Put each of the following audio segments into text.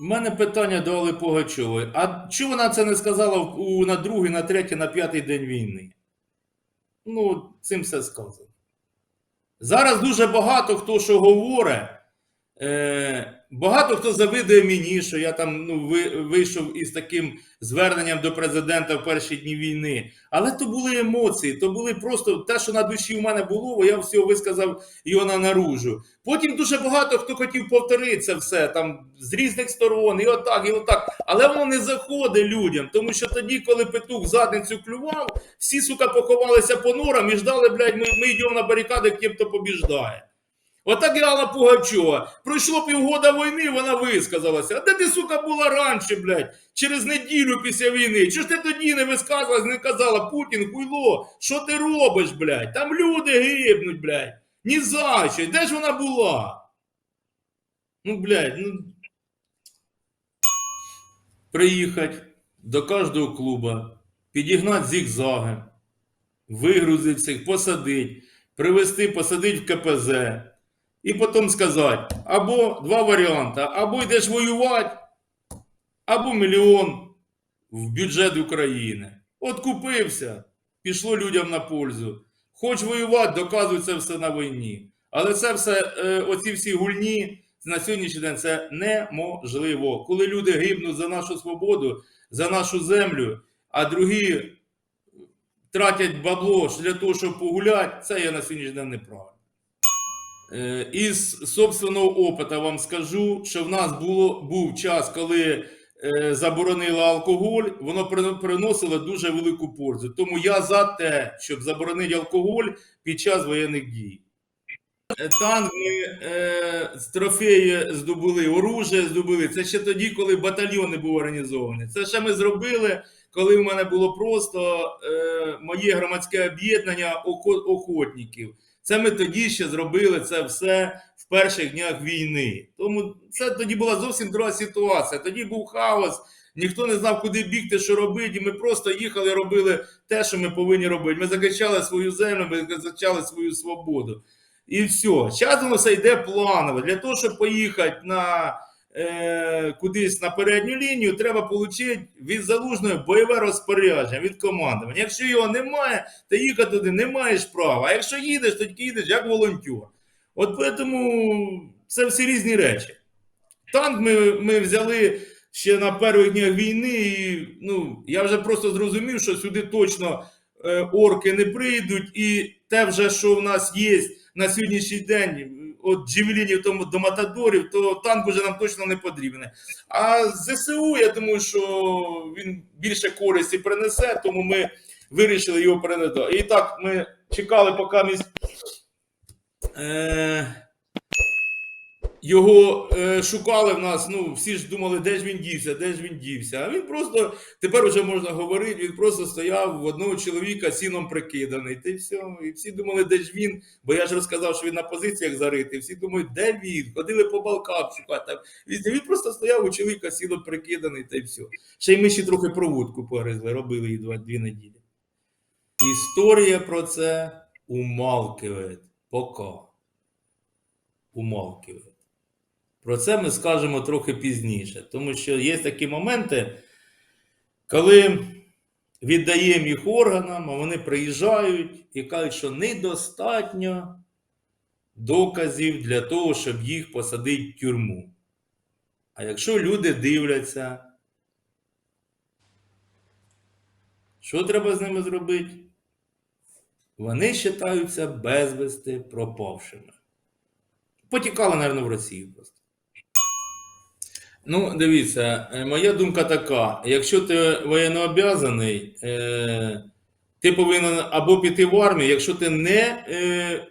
Мене питання до Алли Пугачової. А чому вона це не сказала на другий, на третій, на п'ятий день війни? Ну, цим все сказано. Зараз дуже багато хто що говорить. Е, багато хто завидує мені, що я там ну, ви, вийшов із таким зверненням до президента в перші дні війни. Але то були емоції, то були просто те, що на душі у мене було, бо я все висказав його на наружу. Потім дуже багато хто хотів повторити це все там з різних сторон, і отак, і отак. Але воно не заходить людям, тому що тоді, коли петух задницю клював, всі сука поховалися по норам і ждали, блядь, ми, ми йдемо на барикади, хто побіждає. Отак і Алла Пугачова. Пройшло півгода війни, вона висказалася. А де ти, сука, була раніше, блядь, через неділю після війни? Чого ж ти тоді не висказалась, не казала, Путін, хуйло, що ти робиш, блядь? Там люди гибнуть, блядь. Ні за що. Де ж вона була? Ну, блядь, ну. Приїхати до кожного клуба, підігнати зігзаги, вигрузити всіх, посадити, привезти, посадити в КПЗ. І потім сказати, або два варіанти, або йдеш воювати, або мільйон в бюджет України. От купився, пішло людям на пользу. Хоч воювати, доказуй це все на війні. Але це все, е, оці всі гульні на сьогоднішній день це неможливо. Коли люди гибнуть за нашу свободу, за нашу землю, а другі тратять бабло для того, щоб погуляти, це є на сьогоднішній день неправильно. Е, Із собственного опиту вам скажу, що в нас було, був час, коли е, заборонили алкоголь, воно приносило дуже велику пользу. Тому я за те, щоб заборонити алкоголь під час воєнних дій. Е, Танк ми з трофеї здобули, оружие здобули. Це ще тоді, коли батальйон не був організований. Це ще ми зробили, коли в мене було просто моє громадське об'єднання охотників. Це ми тоді ще зробили це все в перших днях війни. Тому це тоді була зовсім друга ситуація. Тоді був хаос, ніхто не знав, куди бігти, що робити. І ми просто їхали, робили те, що ми повинні робити. Ми захищали свою землю, ми закачали свою свободу. І все. Зараз воно все йде планово. Для того, щоб поїхати на е, кудись на передню лінію, треба отримати від залужної бойове розпорядження від командування. Якщо його немає, ти їхати туди не маєш права. А якщо їдеш, то тільки їдеш як волонтер. От тому це всі різні речі. Танк ми, ми взяли ще на перших днях війни, і ну, я вже просто зрозумів, що сюди точно е, орки не прийдуть, і те, вже, що в нас є на сьогоднішній день, от джевелінів тому до матадорів, то танк уже нам точно не потрібен. А ЗСУ, я думаю, що він більше користі принесе, тому ми вирішили його передати. І так, ми чекали, поки місь, е, його е, шукали в нас. Ну, всі ж думали, де ж він дівся, де ж він дівся. А він просто, тепер вже можна говорити, він просто стояв в одного чоловіка сіном прикиданий. Й все. І всі думали, де ж він, бо я ж розказав, що він на позиціях заритий. Всі думають, де він? Ходили по балках шукати. Він просто стояв у чоловіка сіном прикиданий, та й все. Ще й ми ще трохи проводку погризли, робили її два, дві неділі. Історія про це умалкиває. Пока. Умалкиває. Про це ми скажемо трохи пізніше, тому що є такі моменти, коли віддаємо їх органам, а вони приїжджають і кажуть, що недостатньо доказів для того, щоб їх посадити в тюрму. А якщо люди дивляться, що треба з ними зробити? Вони вважаються безвісти пропавшими. Потікали, мабуть, в Росію просто. Ну, дивіться, е, моя думка така: якщо ти воєннообязаний, е, ти повинен або піти в армію, якщо ти не е,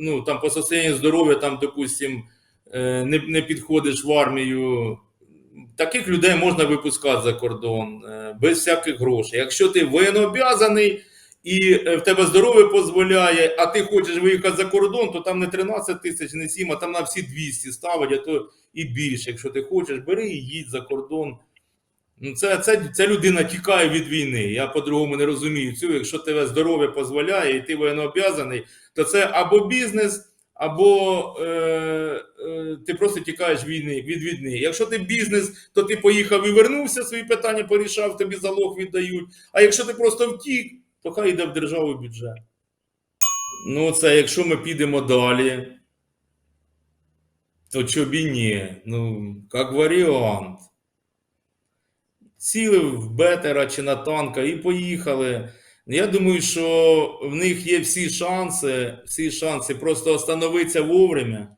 ну, там, по состоянню здоров'я, там, допустим, е, не, не підходиш в армію, таких людей можна випускати за кордон е, без всяких грошей. Якщо ти воєннообязаний, і е, в тебе здоров'я дозволяє, а ти хочеш виїхати за кордон, то там не 13 тисяч, не 7, а там на всі 200 ставить, а то і більше. Якщо ти хочеш, бери і їдь за кордон. Ну, це, це, це людина тікає від війни. Я по-другому не розумію цього. Якщо тебе здоров'я дозволяє, і ти воєннооб'язаний, то це або бізнес, або е, е, ти просто тікаєш війни, від війни. Якщо ти бізнес, то ти поїхав і вернувся, свої питання порішав, тобі залог віддають. А якщо ти просто втік, то хай йде в державу бюджет. Ну, це якщо ми підемо далі, то чо і ні. Ну, як варіант. Сіли в бетера чи на танка і поїхали. Я думаю, що в них є всі шанси, всі шанси просто остановитися вовремя,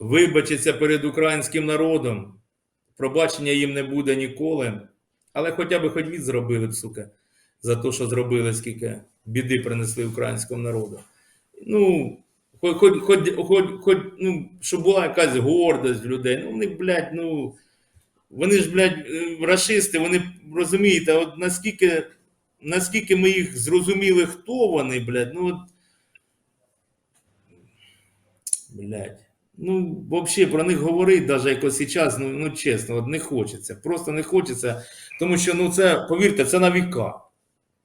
вибачитися перед українським народом. Пробачення їм не буде ніколи. Але хоча б хоч від зробили сука, за те, що зробили, скільки біди принесли українському народу. Ну, хоч, хоч, хоч, хоч, хоч ну, щоб була якась гордость в людей. Ну, вони, блядь, ну. Вони ж, блядь, е, рашисти, вони розумієте, от наскільки, наскільки ми їх зрозуміли, хто вони, блядь, ну от. Блядь. Ну, взагалі, про них говорити, навіть якось зараз, ну, ну чесно, от не хочеться. Просто не хочеться. Тому що, ну, це, повірте, це на віка.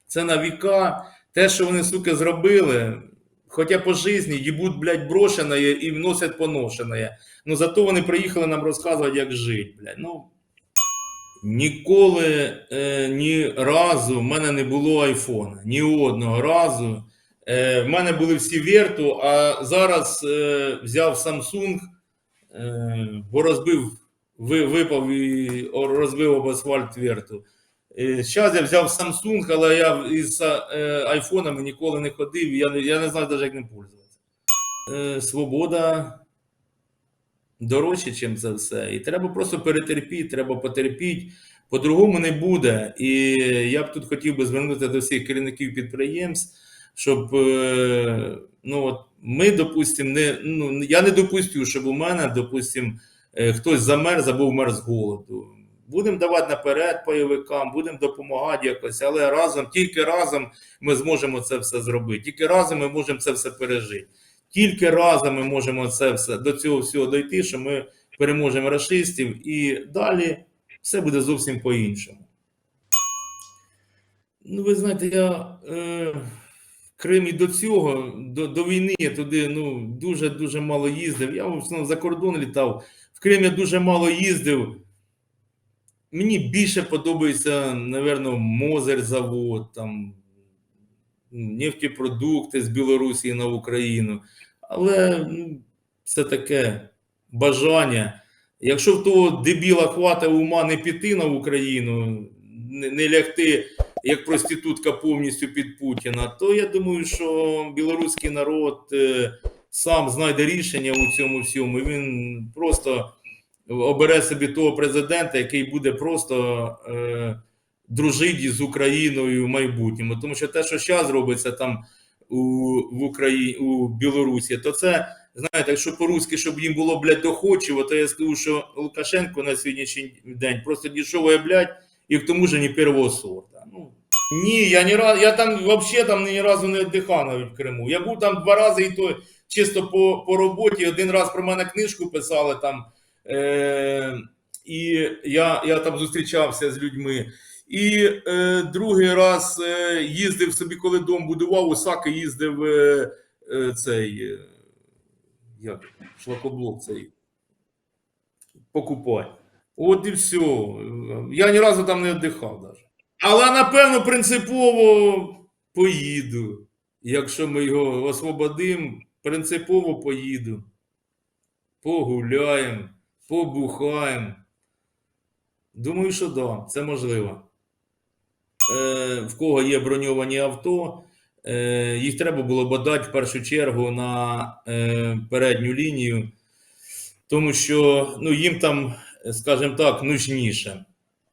Це на віка. Те, що вони, сука, зробили, хоча по житті їбуть, блядь, брошене і вносять поношене. Ну, зато вони приїхали нам розказувати, як жити, блядь. Ну, ніколи е, ні разу в мене не було айфона. Ні одного разу. Е, в мене були всі Верту, а зараз е, взяв Samsung, е, бо розбив, ви, випав і розбив об асфальт Верту. Зараз я взяв Samsung, але я із е, айфонами ніколи не ходив, я, не- я не знаю навіть, як ним пользуватися. Е, свобода дорожче, ніж це все. І треба просто перетерпіти, треба потерпіти. По-другому не буде. І я б тут хотів би звернутися до всіх керівників підприємств, щоб е, ну, от ми, допустимо, не, ну, я не допустю, щоб у мене, допустимо, е, хтось замерз або вмер з голоду. Будемо давати наперед пайовикам, будемо допомагати якось, але разом, тільки разом ми зможемо це все зробити. Тільки разом ми можемо це все пережити. Тільки разом ми можемо це все до цього всього дойти, що ми переможемо расистів, і далі все буде зовсім по-іншому. Ну, ви знаєте, я е, Крим і до цього, до, до війни я туди ну, дуже-дуже мало їздив. Я в основному за кордон літав. В Крим я дуже мало їздив. Мені більше подобається, напевно, Мозер завод, там, нефтепродукти з Білорусі на Україну. Але ну, це таке бажання. Якщо в того дебіла хватає ума не піти на Україну, не, не лягти як проститутка повністю під Путіна, то я думаю, що білоруський народ е, сам знайде рішення у цьому всьому. і Він просто обере собі того президента, який буде просто е, дружити з Україною в майбутньому. Тому що те, що зараз робиться там у, в Україні, у Білорусі, то це, знаєте, якщо по-русски, щоб їм було, блядь, доходчиво, то я скажу, що Лукашенко на сьогоднішній день просто дешевая, блядь, і к тому же не первого сорта. Ну, ні, я ні раз, я там взагалі там ні разу не віддихав навіть в Криму. Я був там два рази і то чисто по, по роботі. Один раз про мене книжку писали там. Е, і я, я там зустрічався з людьми. І е, другий раз е, їздив собі, коли дом будував, у Саки їздив е, е, цей е, як, шлакоблок цей покупати. От і все. Я ні разу там не віддихав навіть. Але напевно принципово поїду. Якщо ми його освободимо, принципово поїду. Погуляємо, побухаємо. Думаю, що да, це можливо. Е, в кого є броньовані авто, е, їх треба було б дати в першу чергу на е, передню лінію, тому що ну, їм там, скажімо так, нужніше.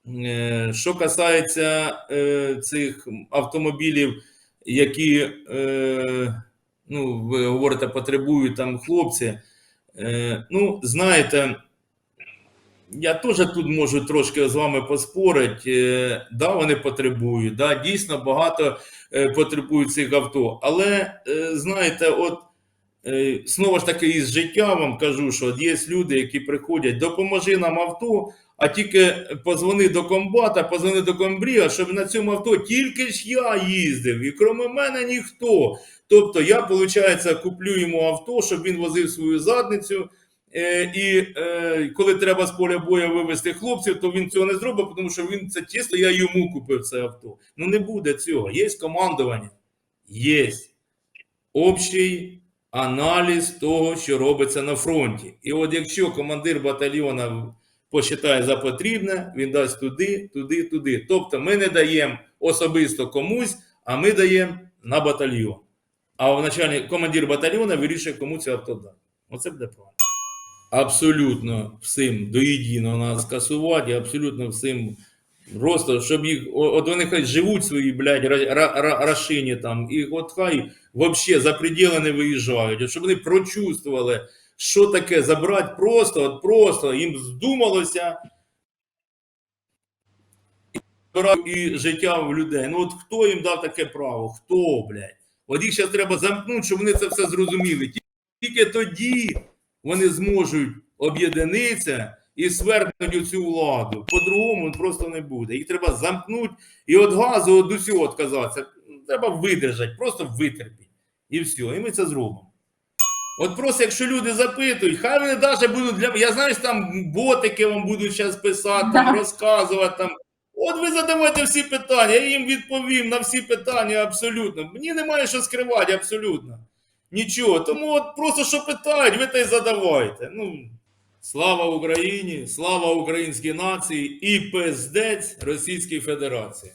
Е, Що касається е, цих автомобілів, які, е, ну, ви говорите, потребують там хлопці. Е, ну, знаєте, я теж тут можу трошки з вами поспорити. Е, да, вони потребують, да, дійсно багато е, потребують цих авто. Але е, знаєте, от знову ж таки із життя вам кажу, що є люди, які приходять, допоможи нам авто, а тільки позвони до комбата, позвони до комбріга, щоб на цьому авто тільки ж я їздив, і крім мене ніхто. Тобто я, виходить, куплю йому авто, щоб він возив свою задницю. Е, і е, коли треба з поля бою вивезти хлопців, то він цього не зробить, тому що він це чисто, я йому купив це авто. Ну не буде цього. Є командування, є общий аналіз того, що робиться на фронті. І от якщо командир батальйона посчитає за потрібне, він дасть туди, туди, туди. Тобто ми не даємо особисто комусь, а ми даємо на батальйон. А в начальник, командир батальйона вирішує, кому це авто дати. Оце буде правильно. Абсолютно всім до нас скасувати, і абсолютно всім просто, щоб їх, от вони хай живуть свої, блядь, ра- ра- ра- рашині там, і от хай вообще за пределы не виїжджають, щоб вони прочувствували, що таке забрати просто, от просто їм здумалося і життя в людей. Ну от хто їм дав таке право? Хто, блядь? От їх зараз треба замкнути, щоб вони це все зрозуміли. Тільки тоді вони зможуть об'єднатися і свернуть цю владу. По-другому просто не буде. Їх треба замкнути і від газу від усього відказатися. Треба видержати, просто витерпіть. І все. І ми це зробимо. От просто якщо люди запитують, хай вони навіть будуть для я знаю, що там ботики вам будуть зараз писати, там, розказувати там. От ви задавайте всі питання, я їм відповім на всі питання абсолютно. Мені немає що скривати абсолютно. Нічого. Тому от просто що питають, ви те й задавайте. Ну, слава Україні, слава українській нації і пиздець Російській Федерації.